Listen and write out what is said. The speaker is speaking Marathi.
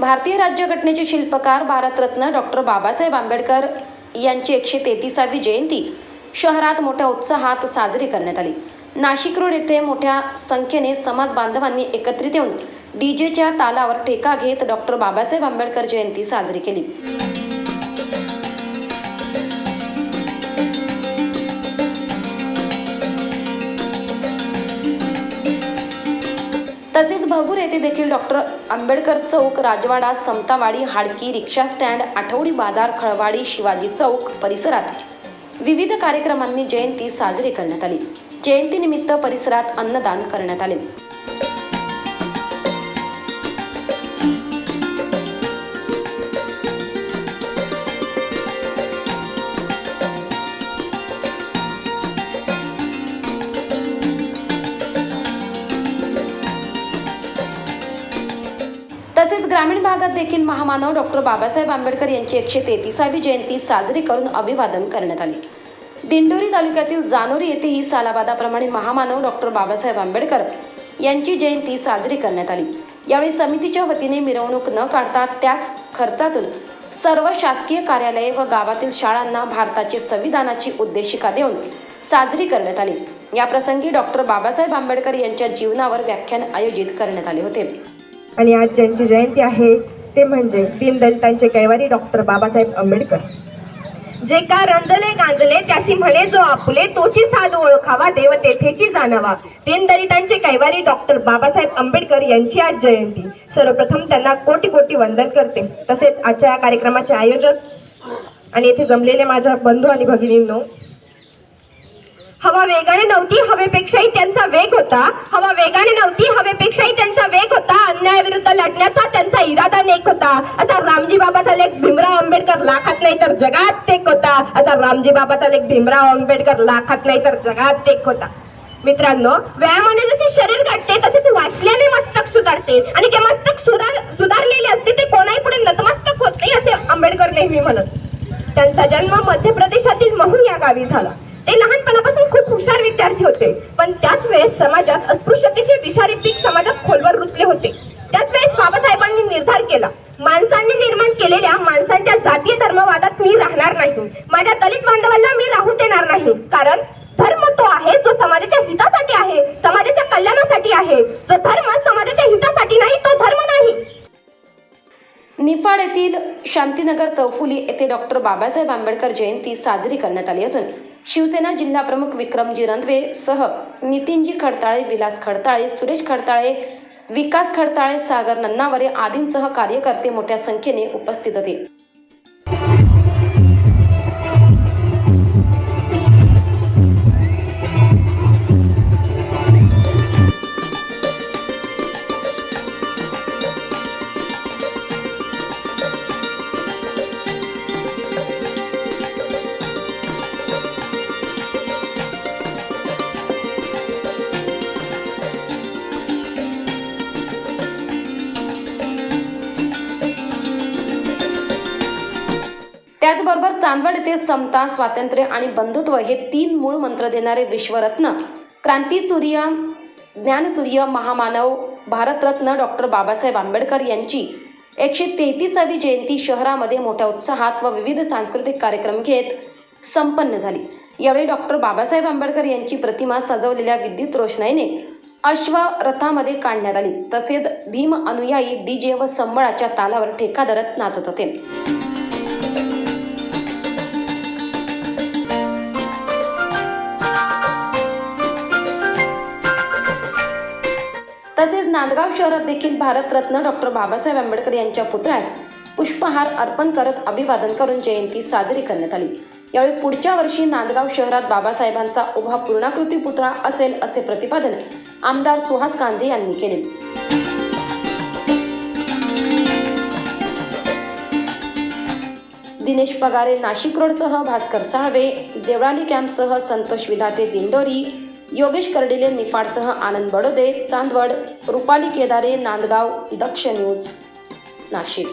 भारतीय राज्यघटनेचे शिल्पकार भारतरत्न डॉक्टर बाबासाहेब आंबेडकर यांची एकशे तेहतीसावी जयंती शहरात मोठ्या उत्साहात साजरी करण्यात आली. नाशिक रोड येथे मोठ्या संख्येने समाज बांधवांनी एकत्रित येऊन डीजेच्या तालावर ठेका घेत डॉक्टर बाबासाहेब आंबेडकर जयंती साजरी केली. तसेच येथे देखील डॉक्टर आंबेडकर चौक राजवाडा समतावाडी हाडकी रिक्षा स्टँड आठवडी बाजार खळवाडी शिवाजी चौक परिसरात विविध कार्यक्रमांनी जयंती साजरी करण्यात आली. जयंतीनिमित्त परिसरात अन्नदान करण्यात आले. तसेच ग्रामीण भागात देखील महामानव डॉक्टर बाबासाहेब आंबेडकर यांची एकशे तेहतीसावी जयंती साजरी करून अभिवादन करण्यात आले. दिंडोरी तालुक्यातील जानोरी येथेही सालाबादाप्रमाणे महामानव डॉक्टर बाबासाहेब आंबेडकर यांची जयंती साजरी करण्यात आली. यावेळी समितीच्या वतीने मिरवणूक न काढता त्याच खर्चातून सर्व शासकीय कार्यालये व गावातील शाळांना भारताची संविधानाची उद्देशिका देऊन साजरी करण्यात आली. याप्रसंगी डॉक्टर बाबासाहेब आंबेडकर यांच्या जीवनावर व्याख्यान आयोजित करण्यात आले होते. आणि आज ज्यांची जयंती आहे ते म्हणजे दीनदलितांचे कैवारी डॉक्टर बाबासाहेब आंबेडकर. जे का रंजले गांजले त्यासी म्हणे जो आपुले तोची साध ओळखावा देव तेथेची जाणावा. दीनदलितांचे कैवारी डॉक्टर बाबासाहेब आंबेडकर यांची आज जयंती. सर्वप्रथम त्यांना कोटी कोटी वंदन करते. तसेच आजच्या या कार्यक्रमाचे आयोजक आणि येथे जमलेले माझ्या बंधू आणि भगिनींनो हवा वेगाने नव्हती हवेपेक्षाही त्यांचा वेग होता. हवा वेगाने नव्हती हवेपेक्षाही त्यांचा वेग होता. अन्यायाविरुद्ध लढण्याचा त्यांचा इरादा नेक होता. असा रामजी बाबाचा लेख भीमराव आंबेडकर लाखात नाही तर जगात टेक होता. असा रामजी बाबाचा लेख भीमराव आंबेडकर लाखात नाही तर जगात टेक होता. मित्रांनो व्यायामाने जसे शरीर घडते तसेच वाचल्याने मस्तक सुधारते. आणि ते मस्तक सुधार सुधारलेले असते ते कोणाही पुढे नतमस्तक होत नाही असे आंबेडकर नेहमी म्हणत. त्यांचा जन्म मध्य प्रदेशातील महू या गावी झाला. ते लहानपणापासून खूप हुशार विद्यार्थी होते. पण त्याच वेळेस समाजात अस्पृश्यतेचे विषारी पीक समाजात खोलवर रुतले होते. त्याच वेळेस बाबासाहेबांनी निर्धार केला माणसांनी निर्माण केलेल्या माणसांच्या जातीय धर्मवादात मी राहणार नाही. माझ्या दलित बांधवांना मी राहू देणार नाही. कारण धर्म तो आहे जो समाजाच्या हितासाठी आहे समाजाच्या कल्याणासाठी आहे. जो धर्म समाजाच्या हितासाठी नाही तो धर्म नाही. निफाड येथील शांतीनगर चौफुली येथे डॉक्टर बाबासाहेब आंबेडकर जयंती साजरी करण्यात आली असून शिवसेना जिल्हाप्रमुख विक्रमजी रंधवे सह नितीनजी खडताळे विलास खडताळे सुरेश खडताळे विकास खडताळे सागर नन्नावरे आदींसह कार्यकर्ते मोठ्या संख्येने उपस्थित होते. त्याचबरोबर चांदवड येथे समता स्वातंत्र्य आणि बंधुत्व हे तीन मूळ मंत्र देणारे विश्वरत्न क्रांतीसूर्य ज्ञानसूर्य महामानव भारतरत्न डॉक्टर बाबासाहेब आंबेडकर यांची एकशे तेहतीसावी जयंती शहरामध्ये मोठ्या उत्साहात व विविध सांस्कृतिक कार्यक्रम घेत संपन्न झाली. यावेळी डॉक्टर बाबासाहेब आंबेडकर यांची प्रतिमा सजवलेल्या विद्युत रोषणाईने अश्वरथामध्ये काढण्यात आली. तसेच भीम अनुयायी डीजे व संबळाच्या तालावर ठेका धरत नाचत होते. तसेच नांदगाव शहरात देखील भारतरत्न डॉक्टर बाबासाहेब आंबेडकर यांच्या पुतळ्यास पुष्पहार अर्पण करत अभिवादन करून जयंती साजरी करण्यात आली. यावेळी पुढच्या वर्षी नांदगाव शहरात बाबासाहेबांचा उभा पूर्णाकृती पुतळा असेल असे प्रतिपादन आमदार सुहास गांधी यांनी केले. दिनेश पगारे नाशिक रोडसह भास्कर साळवे देवळाली कॅम्पसह संतोष विधाते दिंडोरी योगेश कर्डिले निफाडसह आनंद बडोदे चांदवड रुपाली केदारे नांदगाव दक्ष न्यूज नाशिक.